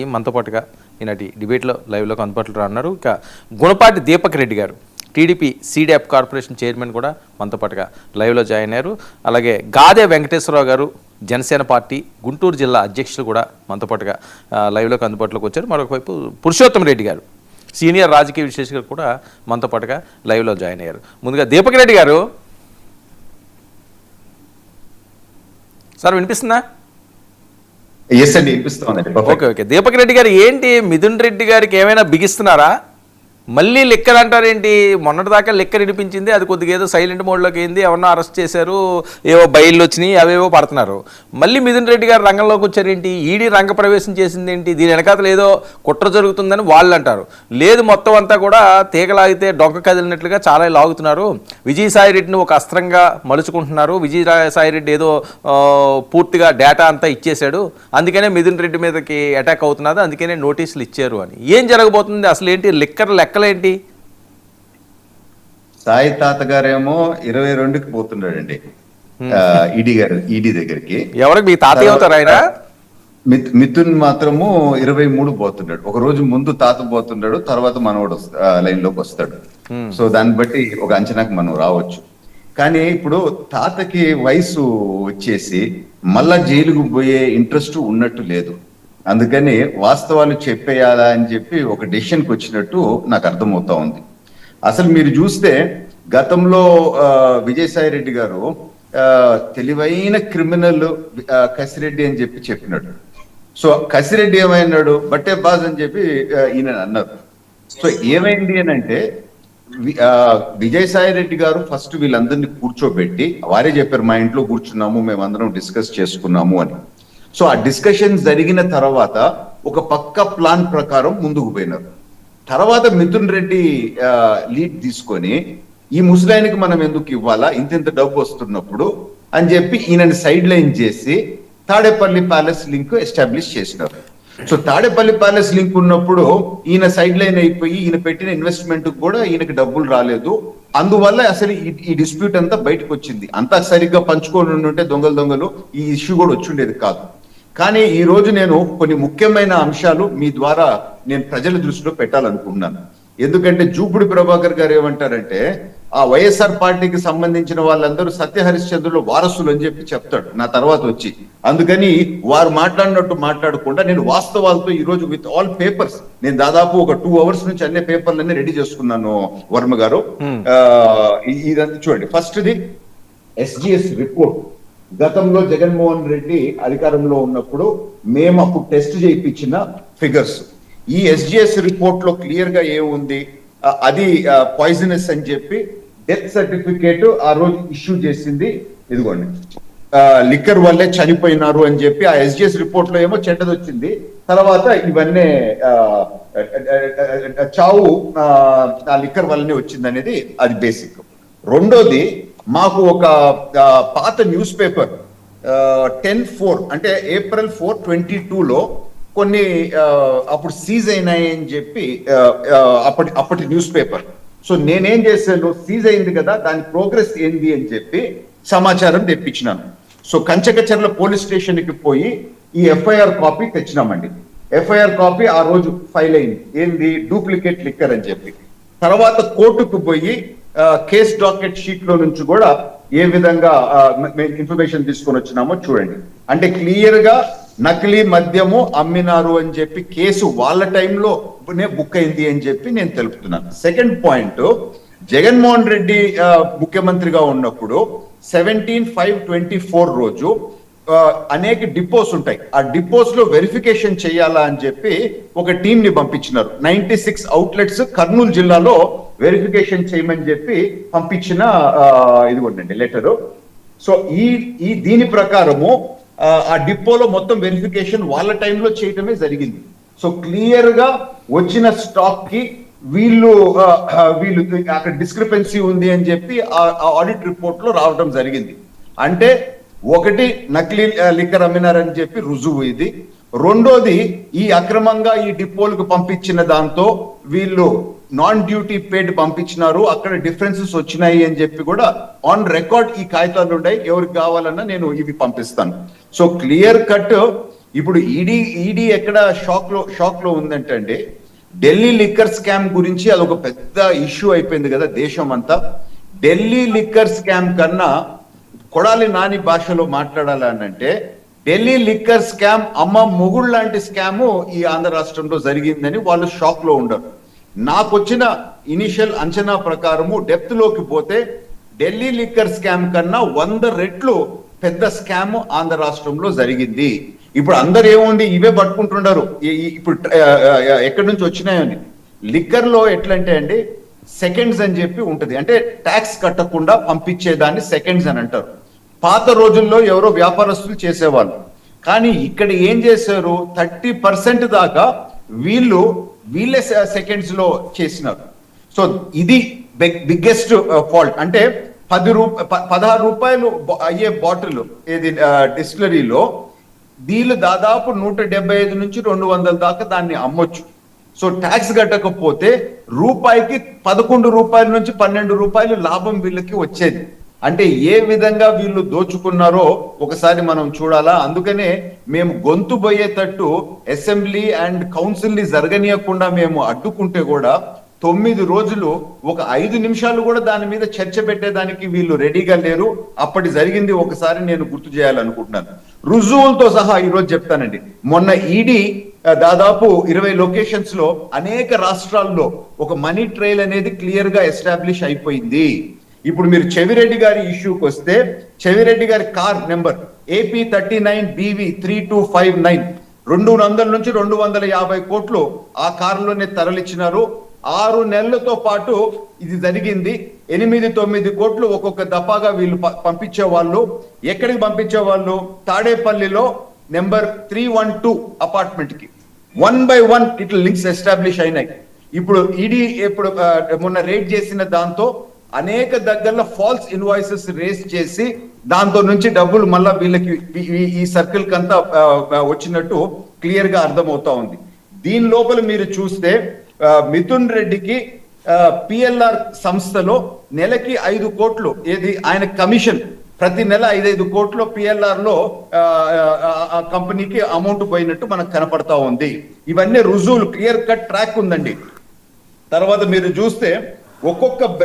ఈ మనతో పాటుగా ఈనాటి డిబేట్లో లైవ్లోకి అందుబాటులో రానున్నారు. ఇక గుణపాటి దీపక్ రెడ్డి గారు టీడీపీ సీడీఎఫ్ కార్పొరేషన్ చైర్మన్ కూడా మనతో పాటుగా లైవ్లో జాయిన్ అయ్యారు. అలాగే గాదే వెంకటేశ్వరరావు గారు జనసేన పార్టీ గుంటూరు జిల్లా అధ్యక్షులు కూడా మనతో పాటుగా లైవ్లోకి అందుబాటులోకి వచ్చారు. మరొక వైపు పురుషోత్తమ రెడ్డి గారు సీనియర్ రాజకీయ విశ్లేషకులు కూడా మనతో పాటుగా లైవ్లో జాయిన్ అయ్యారు. ముందుగా దీపక్ రెడ్డి గారు. సార్ వినిపిస్తుందా? ఎస్ అండి వినిపిస్తామండి ఓకే ఓకే దీపక్ రెడ్డి గారు ఏంటి? మిథున్ రెడ్డి గారికి ఏమైనా బిగిస్తున్నారా? మళ్ళీ లిక్కర్ అంటారేంటి? మొన్నటిదాకా లిక్కర్ వినిపించింది అది కొద్దిగా ఏదో సైలెంట్ మోడ్లోకి అయింది ఎవరినో అరెస్ట్ చేశారు ఏవో బయళ్ళు వచ్చినాయి అవేవో పడుతున్నారు. మళ్ళీ మిథున్ రెడ్డి గారు రంగంలోకి వచ్చారేంటి? ఈడీ రంగ ప్రవేశం చేసింది ఏంటి? దీని వెనకాతలు ఏదో కుట్ర జరుగుతుందని వాళ్ళు అంటారు. లేదు మొత్తం అంతా కూడా తీగలాగితే డొంక కదిలినట్లుగా చాలా లాగుతున్నారు. విజయసాయిరెడ్డిని ఒక అస్త్రంగా మలుచుకుంటున్నారు. విజయసాయిరెడ్డి ఏదో పూర్తిగా డేటా అంతా ఇచ్చేశాడు. అందుకనే మిథున్ రెడ్డి మీదకి అటాక్ అవుతున్నది అందుకనే నోటీసులు ఇచ్చారు అని. ఏం జరగబోతుంది? అసలు ఏంటి లెక్క లెక్కలేంటి? సాయి తాత గారేమో ఇరవై రెండుకి పోతున్నాడండి. ఈడీ గారు ఈడీ దగ్గరికి. ఎవరికి? మీ తాతయ్య అవుతారు ఆయన? మిథ్- మిథున్ మాత్రము ఇరవై మూడు పోతున్నాడు. ఒక రోజు ముందు తాత పోతున్నాడు తర్వాత మనవడు లైన్లోకి వస్తాడు. సో దాన్ని బట్టి ఒక అంచనాకు మనం రావచ్చు. కానీ ఇప్పుడు తాతకి వయసు వచ్చేసి మళ్ళా జైలుకు పోయే ఇంట్రెస్ట్ ఉన్నట్టు లేదు. అందుకని వాస్తవాలు చెప్పేయాలా అని చెప్పి ఒక డెసిషన్కి వచ్చినట్టు నాకు అర్థమవుతా ఉంది. అసలు మీరు చూస్తే గతంలో విజయసాయి రెడ్డి గారు తెలివైన క్రిమినల్ కసిరెడ్డి అని చెప్పి చెప్పినాడు. సో కసిరెడ్డి ఏమైనాడు? బట్టే బాజ్ అని చెప్పి ఈయన అన్నారు. సో ఏమైంది అని అంటే విజయసాయి రెడ్డి గారు ఫస్ట్ వీళ్ళందరినీ కూర్చోబెట్టి వారే చెప్పారు మా ఇంట్లో కూర్చున్నాము మేమందరం డిస్కస్ చేసుకున్నాము అని. సో ఆ డిస్కషన్ జరిగిన తర్వాత ఒక పక్క ప్లాన్ ప్రకారం ముందుకు పోయినారు. తర్వాత మిథున్ రెడ్డి లీడ్ తీసుకొని ఈ ముసలాయనకి మనం ఎందుకు ఇవ్వాలా? ఇంత ఇంత డబ్బు వస్తున్నప్పుడు అని చెప్పి ఈయనని సైడ్ లైన్ చేసి తాడేపల్లి ప్యాలెస్ లింక్ ఎస్టాబ్లిష్ చేసినారు. సో తాడేపల్లి ప్యాలెస్ లింక్ ఉన్నప్పుడు ఈయన సైడ్ లైన్ అయిపోయి ఈయన పెట్టిన ఇన్వెస్ట్మెంట్ కూడా ఈయనకి డబ్బులు రాలేదు. అందువల్ల అసలు ఈ- ఈ డిస్ప్యూట్ అంతా బయటకు వచ్చింది. అంతా సరిగ్గా పంచుకొని ఉంటే దొంగలు దొంగలు ఈ ఇష్యూ కూడా వచ్చుండేది కాదు. కానీ ఈ రోజు నేను కొన్ని ముఖ్యమైన అంశాలు మీ ద్వారా నేను ప్రజల దృష్టిలో పెట్టాలనుకుంటున్నాను. ఎందుకంటే జూపుడి ప్రభాకర్ గారు ఏమంటారంటే ఆ వైఎస్ఆర్ పార్టీకి సంబంధించిన వాళ్ళందరూ సత్య హరిశ్చంద్రులు వారసులు అని చెప్పి చెప్తాడు నా తర్వాత వచ్చి. అందుకని వారు మాట్లాడినట్టు మాట్లాడకుండా నేను వాస్తవాలతో ఈ రోజు విత్ ఆల్ పేపర్స్ నేను దాదాపు ఒక టూ అవర్స్ నుంచి అన్ని పేపర్లన్నీ రెడీ చేసుకున్నాను వర్మ గారు. ఇదంతా చూడండి. First the SGS report. గతంలో జగన్మోహన్ రెడ్డి అధికారంలో ఉన్నప్పుడు మేము అప్పుడు టెస్ట్ చేయించిన ఫిగర్స్ ఈ ఎస్జిఎస్ రిపోర్ట్లో క్లియర్గా ఏముంది? అది పాయిజనస్ అని చెప్పి డెత్ సర్టిఫికేట్ ఆ రోజు ఇష్యూ చేసింది. ఇదిగోండి. లిక్కర్ వల్లే చనిపోయినారు అని చెప్పి ఆ ఎస్జిఎస్ రిపోర్ట్లో ఏమో చెడ్డది వచ్చింది తర్వాత ఇవన్నీ చావు ఆ, ఆ లిక్కర్ వల్లనే వచ్చింది అనేది అది బేసిక్ రెండోది మాకు ఒక పాత న్యూస్ పేపర్ టెన్ ఫోర్ అంటే ఏప్రిల్ ఫోర్ ట్వంటీ టూలో కొన్ని అప్పుడు సీజ్ అయినాయి అని చెప్పి అప్పటి అప్పటి న్యూస్ పేపర్ సో నేనేం చేశాను సీజ్ అయింది కదా దాని ప్రోగ్రెస్ ఏంది అని చెప్పి సమాచారం తెప్పించినాను. సో కంచకచర్ల పోలీస్ స్టేషన్కి పోయి ఈ ఎఫ్ఐఆర్ కాపీ తెచ్చినామండి. ఎఫ్ఐఆర్ కాపీ ఆ రోజు ఫైల్ అయింది. ఏంది? డూప్లికేట్ లిక్కర్ అని చెప్పి. తర్వాత కోర్టుకు పోయి కేస్ డాకెట్ షీట్లో నుంచి కూడా ఏ విధంగా ఇన్ఫర్మేషన్ తీసుకొని వచ్చినామో చూడండి. అంటే క్లియర్గా నకిలీ మద్యము అమ్మినారు అని చెప్పి కేసు వాళ్ళ టైంలో బుక్ అయింది అని చెప్పి నేను తెలుపుతున్నాను. సెకండ్ పాయింట్ జగన్మోహన్ రెడ్డి ముఖ్యమంత్రిగా ఉన్నప్పుడు సెవెంటీన్ ఫైవ్ ట్వంటీ ఫోర్ రోజు అనేక డిపోస్ ఉంటాయి. ఆ డిపోస్లో వెరిఫికేషన్ చేయాలా అని చెప్పి ఒక టీం ని పంపించినారు. నైన్టీ సిక్స్ అవుట్లెట్స్ కర్నూలు జిల్లాలో వెరిఫికేషన్ చేయమని చెప్పి పంపించిన ఇది ఇదిగోండి లెటరు సో ఈ ఈ దీని ప్రకారము ఆ, డిపోలో మొత్తం వెరిఫికేషన్ వాళ్ళ టైంలో చేయటమే జరిగింది. సో క్లియర్గా వచ్చిన స్టాక్కి వీళ్ళు వీళ్ళు అక్కడ డిస్క్రిపెన్సీ ఉంది అని చెప్పి ఆ ఆడిట్ రిపోర్ట్లో రావడం జరిగింది. అంటే ఒకటి నకిలీ లిక్కర్ అమ్మినారని చెప్పి రుజువు ఇది. రెండోది ఈ అక్రమంగా ఈ డిపోలకు పంపించిన దాంతో వీళ్ళు నాన్ డ్యూటీ పేడ్ పంపించినారు అక్కడ డిఫరెన్సెస్ వచ్చినాయి అని చెప్పి కూడా ఆన్ రికార్డ్ ఈ కాగితాలు ఉన్నాయి ఎవరికి కావాలన్నా నేను ఇవి పంపిస్తాను. సో క్లియర్ కట్ ఇప్పుడు ఈడీ ఈడీ ఎక్కడ షాక్లో షాక్లో ఉందంటే అండి ఢిల్లీ లిక్కర్ స్కామ్ గురించి అదొక పెద్ద ఇష్యూ అయిపోయింది కదా దేశం అంతా. ఢిల్లీ లిక్కర్ స్కామ్ కన్నా కొడాలి నాని భాషలో మాట్లాడాలనంటే ఢిల్లీ లిక్కర్ స్కామ్ అమ్మ మొగుడు లాంటి స్కాము ఈ ఆంధ్ర రాష్ట్రంలో జరిగిందని వాళ్ళు షాక్లో ఉండరు. నాకు వచ్చిన ఇనిషియల్ అంచనా ప్రకారము డెప్త్లోకి పోతే ఢిల్లీ లిక్కర్ స్కామ్ కన్నా వంద రెట్లు పెద్ద స్కామ్ ఆంధ్ర రాష్ట్రంలో జరిగింది. ఇప్పుడు అందరు ఏముంది? ఇవే పట్టుకుంటుండారు. ఇప్పుడు ఎక్కడి నుంచి వచ్చినాయని. లిక్కర్లో ఎట్లంటే అండి సెకండ్స్ అని చెప్పి ఉంటది. అంటే ట్యాక్స్ కట్టకుండా పంపించేదాన్ని సెకండ్స్ అని అంటారు. పాత రోజుల్లో ఎవరో వ్యాపారస్తులు చేసేవాళ్ళు. కానీ ఇక్కడ ఏం చేశారు? థర్టీ పర్సెంట్ దాకా వీళ్ళు వీళ్ళే సెకండ్స్లో చేసినారు. సో ఇది బిగ్గెస్ట్ ఫాల్ట్ uh, అంటే పది రూప పదహారు రూపాయలు అయ్యే బాటిల్ ఏది డిస్టిలరీలో వీళ్ళు దాదాపు నూట డెబ్బై ఐదు నుంచి రెండు వందల దాకా దాన్ని అమ్మొచ్చు. సో ట్యాక్స్ కట్టకపోతే రూపాయికి పదకొండు రూపాయల నుంచి పన్నెండు రూపాయలు లాభం వీళ్ళకి వచ్చేది. అంటే ఏ విధంగా వీళ్ళు దోచుకున్నారో ఒకసారి మనం చూడాలా? అందుకనే మేము గొంతు పోయేటట్టు అసెంబ్లీ అండ్ కౌన్సిల్ని జరగనీయకుండా మేము అడ్డుకుంటే కూడా తొమ్మిది రోజులు ఒక ఐదు నిమిషాలు కూడా దాని మీద చర్చ పెట్టేదానికి వీళ్ళు రెడీగా లేరు. అప్పటి జరిగింది ఒకసారి నేను గుర్తు చేయాలనుకుంటున్నాను. రుజువులతో సహా ఈరోజు చెప్తానండి. మొన్న ఈడీ దాదాపు ఇరవై లొకేషన్స్లో అనేక రాష్ట్రాల్లో ఒక మనీ ట్రైల్ అనేది క్లియర్గా ఎస్టాబ్లిష్ అయిపోయింది. ఇప్పుడు మీరు చెవిరెడ్డి గారి ఇష్యూకి వస్తే చెవిరెడ్డి గారి car number AP thirty nine BV three two five nine. రెండు వందల నుంచి రెండు వందల యాభై కోట్లు ఆ కారులోనే తరలిచ్చినారు. ఆరు నెలలతో పాటు ఇది జరిగింది. ఎనిమిది తొమ్మిది కోట్లు ఒక్కొక్క దఫాగా వీళ్ళు ప- పంపించే వాళ్ళు ఎక్కడికి పంపించే వాళ్ళు తాడేపల్లిలో నెంబర్ త్రీ వన్ టూ అపార్ట్మెంట్కి వన్ బై వన్ ఇట్లా లింక్స్ ఎస్టాబ్లిష్ అయినాయి. ఇప్పుడు ఈడీ ఇప్పుడు మొన్న రేట్ చేసిన దాంతో అనేక దగ్గరలో ఫాల్స్ ఇన్వాయిసెస్ రేస్ చేసి దాంతో నుంచి డబ్బులు మళ్ళా వీళ్ళకి ఈ- సర్కిల్ కంతా వచ్చినట్టు క్లియర్గా అర్థమవుతా ఉంది. దీని లోపల మీరు చూస్తే మిథున్ రెడ్డికి పిఎల్ఆర్ సంస్థలో నెలకి ఐదు కోట్లు ఏది ఆయన కమిషన్ ప్రతి నెల ఐదైదు కోట్లు పిఎల్ఆర్లో ఆ కంపెనీకి అమౌంట్ పోయినట్టు మనకు కనపడతా ఉంది. ఇవన్నీ రుజువులు క్లియర్ కట్ ట్రాక్ ఉందండి. తర్వాత మీరు చూస్తే ఒక్కొక్క బ్రాండ్